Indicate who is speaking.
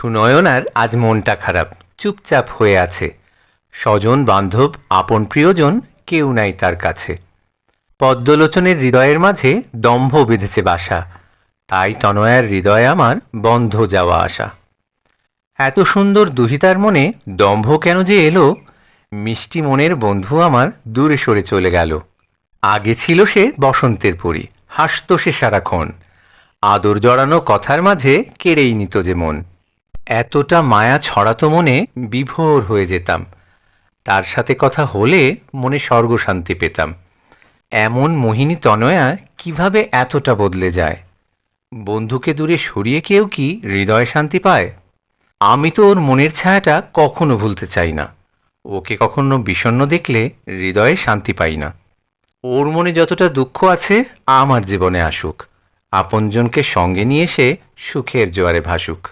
Speaker 1: সুনয়নার আজ মনটা খারাপ, চুপচাপ হয়ে আছে। স্বজন, বান্ধব, আপন প্রিয়জন, কেউ নাই তার কাছে। পদ্মলোচনের হৃদয়ের মাঝে দম্ভ বেঁধেছে বাসা। তাই তনয়ার হৃদয় আমার বন্ধ যাওয়া আসা এত সুন্দর দুহিতার মনে দম্ভ কেন যে এলো, মিষ্টি মনের বন্ধু আমার দূরে সরে চলে গেল। আগে ছিল সে বসন্তের পরি, হাসত সে সারাক্ষণ। আদর জড়ানো কথার মাঝে কেড়েই নিত যে মন। এতটা মায়া ছড়াতো মনে বিভোর হয়ে যেতাম। তার সাথে কথা হলে মনে স্বর্গশান্তি পেতাম। এমন মোহিনী তনয়া কীভাবে এতটা বদলে যায়? বন্ধুকে দূরে সরিয়ে কেউ কি হৃদয় শান্তি পায়? আমি তো ওর মনের ছায়াটা কখনো ভুলতে চাই না। ওকে কখনো বিষণ্ণ দেখলে হৃদয়ে শান্তি পাই না। ওর মনে যতটা দুঃখ আছে, আমার জীবনে আসুক। আপনজনকে সঙ্গে নিয়ে এসে সুখের জোয়ারে ভাসুক।